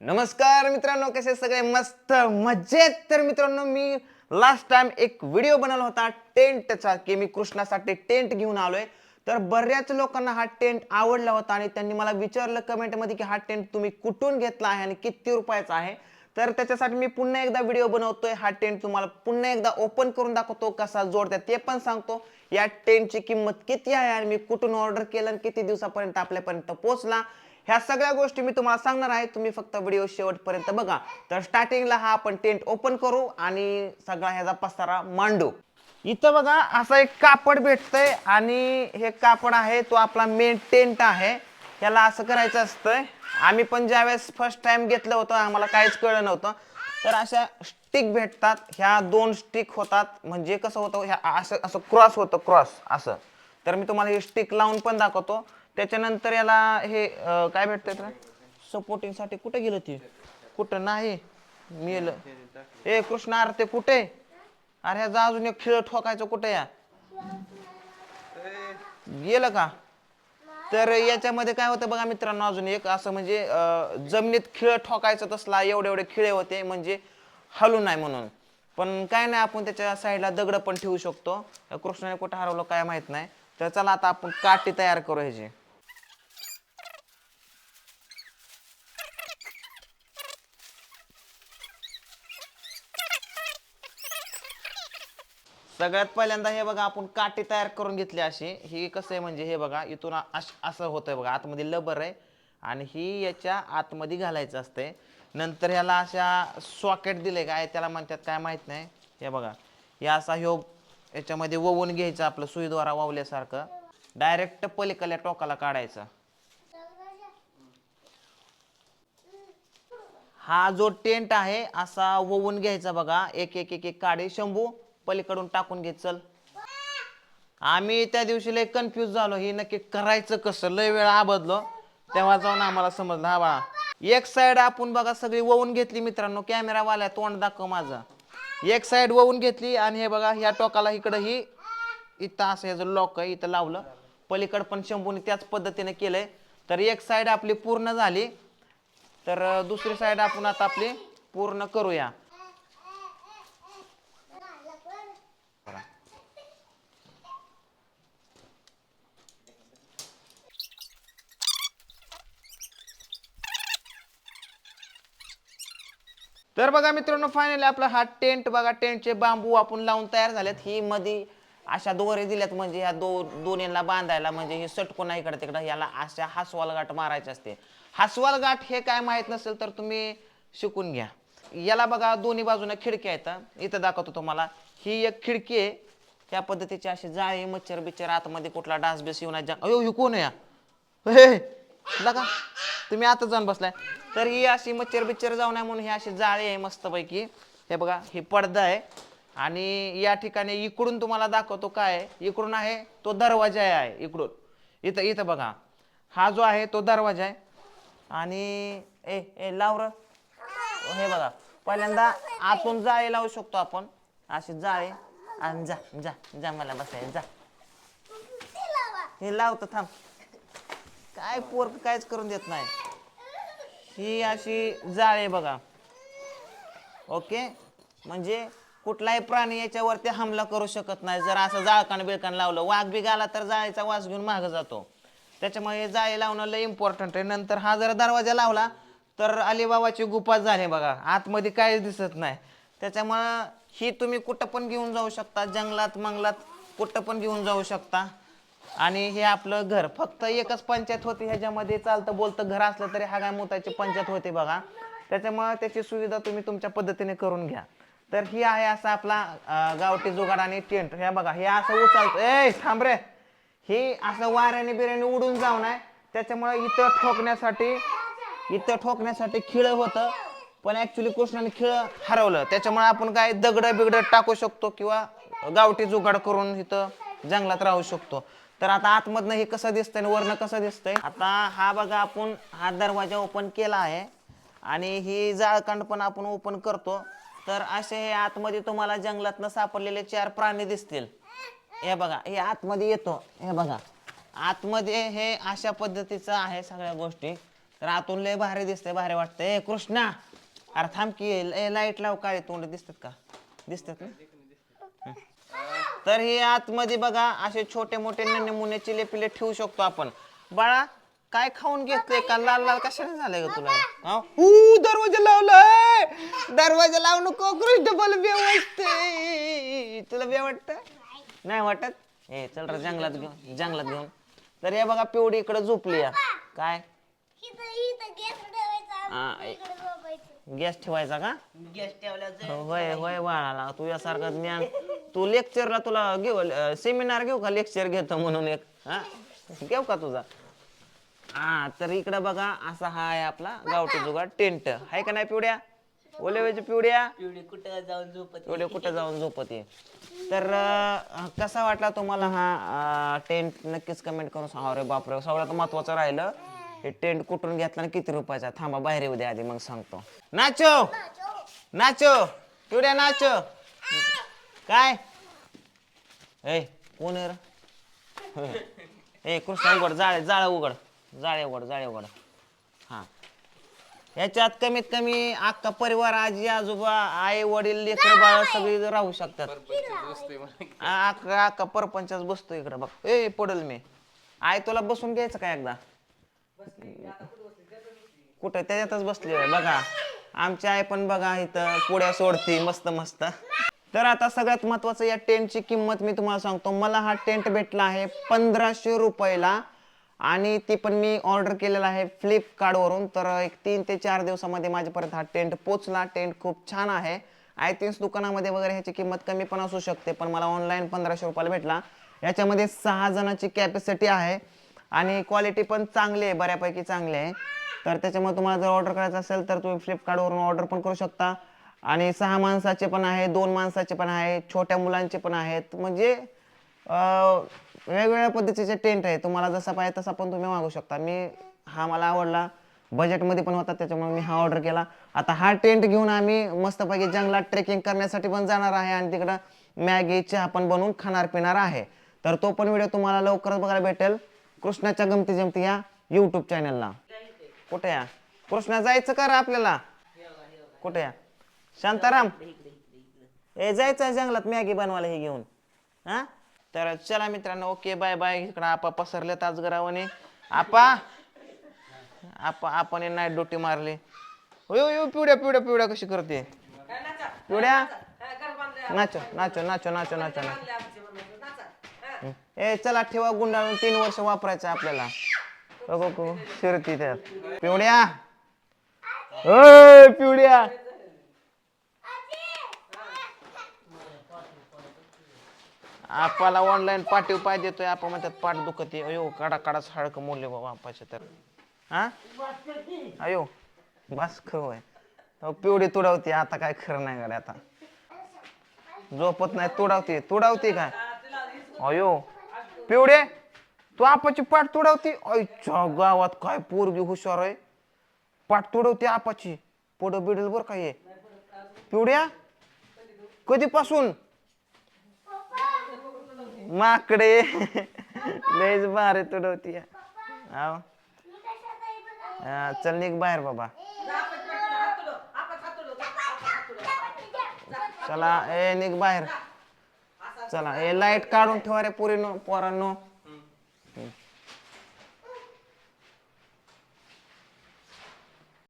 नमस्कार मित्रांनो कसे सगळे? मस्त मजेत. तर मित्रांनो मी लास्ट टाइम एक व्हिडिओ बनवला होता टेंटचा की मी कृष्णासाठी टेंट घेऊन आलोय. तर बऱ्याच लोकांना हा टेंट आवडला होता आणि त्यांनी मला विचारलं कमेंटमध्ये की हा टेंट तुम्ही कुठून घेतला आहे आणि किती रुपयाचा आहे? तर त्याच्यासाठी मी पुन्हा एकदा व्हिडिओ बनवतोय. हा टेंट तुम्हाला पुन्हा एकदा ओपन करून दाखवतो कसा जोडतात ते पण सांगतो. या टेंटची किंमत किती आहे आणि मी कुठून ऑर्डर केलं आणि किती दिवसापर्यंत आपल्यापर्यंत पोहोचला? ह्या सगळ्या गोष्टी मी तुम्हाला सांगणार आहे. तुम्ही फक्त व्हिडिओ शेवटपर्यंत बघा. तर स्टार्टिंगला हा आपण टेंट ओपन करू आणि सगळा ह्याचा पसारा मांडू. इथं बघा असं एक कापड भेटतंय आणि हे कापड आहे तो आपला मेन टेंट आहे. ह्याला असं करायचं असतंय. आम्ही पण ज्यावेळेस फर्स्ट टाइम घेतलं होतं आम्हाला काहीच कळलं नव्हतं. तर अशा स्टिक भेटतात. ह्या दोन स्टिक होतात. म्हणजे कसं होतं ह्या असं असं क्रॉस होतं क्रॉस असं. तर मी तुम्हाला हे स्टिक लावून पण दाखवतो. त्याच्यानंतर याला हे अं, काय भेटतंय सपोर्टिंग सपोर्टिंगसाठी कुठे गेलं ते? कुठं नाही? मेलं. ए कृष्णा अरे ते कुठे? अरे ह्याचा अजून एक खिळ ठोकायचं कुठे या? गेलं का? तर याच्यामध्ये काय होतं बघा मित्रांनो अजून एक असं म्हणजे अं, जमिनीत खिळ ठोकायचं तसला एवढे एवढे खिळे होते म्हणजे हलू नाही म्हणून. पण काय नाही आपण त्याच्या साईडला दगड पण ठेवू शकतो. कृष्णाने कुठं हरवलं काय माहीत नाही. तर चला आता आपण काठी तयार करू ह्याची. सगळ्यात पहिल्यांदा हे बघा आपण काठी तयार करून घेतली अशी. ही कसं आहे म्हणजे हे बघा इथून असं होतंय बघा आतमध्ये लबर आहे आणि ही याच्या आतमध्ये घालायचं असतंय. नंतर ह्याला अशा सॉकेट दिले काय त्याला म्हणतात काय माहीत नाही. हे बघा हे असा ह्यो याच्यामध्ये ववून घ्यायचं आपलं सुईद्वारा वावल्यासारखं. डायरेक्ट पलीकडल्या टोकाला काढायचं. हा जो टेंट आहे असा ववून घ्यायचा बघा. एक एक एक एक काढे शंभू पलीकडून टाकून घे चल. आम्ही त्या दिवशी लय कन्फ्यूज झालो. ही नक्की करायचं कसं? लय वेळ आबदलो. तेव्हा जाऊन आम्हाला समजलं हा बाळा. एक साइड आपण बघा सगळी ववून घेतली मित्रांनो. कॅमेरावाल्या तोंड दाखव माझा. एक साइड ववून घेतली आणि हे बघा ह्या टोकाला इकडं ही इथं असं ह्याचं लॉक आहे इथं लावलं. पलीकडं पण शंभूने त्याच पद्धतीने केलंय. तर एक साइड आपली पूर्ण झाली. तर दुसरी साईड आपण आता आपली पूर्ण करूया. तर बघा मित्रांनो फायनली आपला हा टेंट बघा टेंटचे बांबू आपण लावून तयार झालेत. ही मध्ये अशा दोरे दिल्यात म्हणजे ह्या दो दोन्हीला बांधायला म्हणजे हे सटकून नाही इकडे तिकडे याला अशा हासवाल गाठ मारायचे असते. हासवाल गाठ हे काय माहीत नसेल तर तुम्ही शिकून घ्या. याला बघा दोन्ही बाजूने खिडक्या आहेत. इथं दाखवतो तुम्हाला. ही एक खिडकी आहे. त्या पद्धतीची अशी जाळी मच्छर बिच्छर आतमध्ये कुठला डास बेस येऊन जा अयो ही कोण या? हे लगा तुम्ही आता जाऊन बसलाय. तर ही अशी मच्छर बिच्छर जाऊ नये म्हणून ही अशी जाळी आहे मस्तपैकी. हे बघा ही पडदा आहे. आणि या ठिकाणी इकडून तुम्हाला दाखवतो काय आहे. इकडून आहे तो दरवाजा आहे इकडून. इथं इथं बघा. हा जो आहे तो दरवाजा आहे. आणि ए ए लाव र. हे बघा पहिल्यांदा आतून जाळी लावू शकतो आपण. अशी जाळी. आणि जा जा जा मला बसाय जा. हे लावतो थांब. काय पोर काहीच करून देत नाही. ही अशी जाळ आहे बघा. ओके? म्हणजे कुठलाही प्राणी याच्यावरती हमला करू शकत नाही. जर असं जाळकान बिळकान लावलं वाघ बिग आला तर जाळीचा वास घेऊन मागं जातो. त्याच्यामुळे हे जाळी लावणं लय इम्पॉर्टंट आहे. नंतर हा जर दरवाजा लावला तर अलिबाबाची गुफा झाली बघा. आतमध्ये काहीच दिसत नाही. त्याच्यामुळं ही तुम्ही कुठं पण घेऊन जाऊ शकता. जंगलात मंगलात कुठं पण घेऊन जाऊ शकता. आणि हे आपलं घर फक्त एकच पंचायत होती ह्याच्यामध्ये. चालतं बोलतं घर असलं तरी हा काय मोताची पंचायत होते बघा. त्याच्यामुळे त्याची सुविधा तुम्ही तुमच्या पद्धतीने करून घ्या. तर ही आहे असा आपला गावठी जुगाड आणि टेंट. हे बघा हे असं उचलतं. ए थांब रे. हे असं वाऱ्याने बिऱ्याने उडून जाऊ नये त्याच्यामुळे इथं ठोकण्यासाठी इथं ठोकण्यासाठी खिळ होतं. पण ऍक्च्युली कृष्णाने खिळ हरवलं. त्याच्यामुळे आपण काय दगड बिगड टाकू शकतो किंवा गावठी जुगाड करून इथं जंगलात राहू शकतो. तर आता आतमधनं हे कसं दिसतंय आणि वरनं कसं दिसतंय? आता हा बघा आपण हा दरवाजा ओपन केला आहे आणि ही जाळकांड पण आपण ओपन करतो. तर असे हे आतमध्ये तुम्हाला जंगलातनं सापडलेले चार प्राणी दिसतील. हे बघा हे आतमध्ये येतो. हे बघा आतमध्ये हे अशा पद्धतीचं आहे सगळ्या गोष्टी. तर आतून लय भारी दिसतंय भारी वाटतंय. ए कृष्णा! अरे थांब की ए लाइट लाव काळे तोंड दिसतात का? दिसतात ना? तर हे आतमध्ये बघा असे छोटे मोठे नन्हे मुन्ने चिले पिले ठेवू शकतो आपण. बाळा काय खाऊन घेतोय का लाल लाल कशाने झालंय ग तुला? हा? ऊ दरवाजा लावलाय! दरवाजा लावू नको कृष्ण मला बे तुला बे वाटत? नाही वाटत? ए चल रे जंगलात घेऊन जंगलात घेऊन. तर हे बघा पिवडी इकडे झोपली या काय? इथं इथं गॅस ठेवायचा हा, का? गॅस ठेवल्या होय होय बाळाला तुझ्यासारखं ज्ञान तू लेक्चरला तुला घेऊ सेमिनार घेऊ का लेक्चर घेतो म्हणून एक? हा? घेऊ का तुझा? हा तर इकडं बघा असा हा आहे आपला गावठी जुगाड टेंट. आहे का नाही पिवड्या? ओलेवेच्या पिवड्या? पिवळी कुठं जाऊन झोपत पिवड्या कुठं जाऊन झोपते तर अं, कसा वाटला तुम्हाला हा टेंट? नक्कीच कमेंट करून सांगा. रे बापरे सगळ्यात महत्वाचं राहिलं हे टेंट कुठून घेतला आणि किती रुपयाचा? थांबा बाहेर येऊ द्या आधी मग सांगतो. नाचो! नाचो! पिवड्या नाचो! काय? ए कोण आहे रे? ए कृष्ण उघड जाळे जाळ उघड. जाळे उघड जाळे उघड. हा. याच्यात कमीत कमी अख्खा परिवार आजी आजोबा आई वडील लेकर बाळ सगळी राहू शकतात. आ- अख्खा अख्खा परपंचाच बसतो इकडं बघ. ए पडल मी. आई तुला बसून घ्यायचं का एकदा? कुठं? त्याच्यातच बसली आहे बघा. आमची आई पण बघा इथं पुड्या सोडती मस्त मस्त. तर आता सगळ्यात महत्वाचं या टेंटची किंमत मी तुम्हाला सांगतो. मला हा टेंट भेटला आहे पंधराशे रुपयाला. आणि ती पण मी ऑर्डर केलेला आहे फ्लिपकार्टवरून. तर एक तीन ते चार दिवसामध्ये माझ्यापर्यंत हा टेंट पोचला टेंट खूप छान आहे. आय थिंक्स दुकानामध्ये वगैरे ह्याची किंमत कमी पण असू शकते पण मला ऑनलाईन पंधराशे रुपयाला भेटला. याच्यामध्ये सहा जणांची कॅपॅसिटी आहे. आणि क्वालिटी पण चांगली आहे बऱ्यापैकी चांगली आहे. तर त्याच्यामुळे तुम्हाला जर ऑर्डर करायचं असेल तर तुम्ही फ्लिपकार्टवरून ऑर्डर पण करू शकता. आणि सहा माणसाचे पण आहे दोन माणसाचे पण आहे छोट्या मुलांचे पण आहेत. म्हणजे वेगवेगळ्या पद्धतीचे टेंट आहे तुम्हाला जसा पाहिजे तसा पण तुम्ही मागू शकता. मी हा मला आवडला. बजेटमध्ये पण होता त्याच्यामुळे मी हा ऑर्डर केला. आता हा टेंट घेऊन आम्ही मस्तपैकी जंगलात ट्रेकिंग करण्यासाठी पण जाणार आहे आणि तिकडं मॅगी चहा पण बनवून खाणार पिणार आहे. तर तो पण व्हिडिओ तुम्हाला लवकरच बघायला भेटेल. कृष्णाच्या गमती जमती या यूट्यूब चॅनलला कुठे या? कृष्णा जायचं का आपल्याला? कुठे या? शांताराम. ए जायचं आहे जंगलात मॅगी बनवायला हे घेऊन. हा? तर चला मित्रांनो ओके बाय बाय. इकडं आपा पसरले ताजगरावाने आपा. आपा आपण नाईट ड्युटी मारली. होय होय पिवड्या पिवड्या पिवड्या कशी करते? पिवड्या? नाचो नाचो नाचो नाचो नाचो ना ए चला ठेवा गुंडाळून. तीन वर्ष वापरायचं आपल्याला. बघू शिरती त्यात. पिवड्या. ओय पिवड्या. आपाला ऑनलाईन पाठीव पाय देतोय आपण म्हणतात पाठ दुखते अयो काढा काढा हाडकं मोडले बाबा आपाचे तर. हा? अयो बस खरं होय अहो, पिवडी तुडावती आता काय खरं नाही गाडी आता. झोपत नाही तुडावती. तुडावती काय? अयो पिवडे तू आपाची पाठ तुडवते? अयच्या गावात काय पोरगी हुशार आहे? पाठ तुडवते आपाची. पुढं बिडल बर काय पिवड्या कधीपासून? माकडे. लयच भारी तुडवती हाव. हा, चल निघ बाहेर बाबा. चला ए निघ बाहेर. चला ए लाइट काढून ठेवा रे पोरीनो पोरांनो.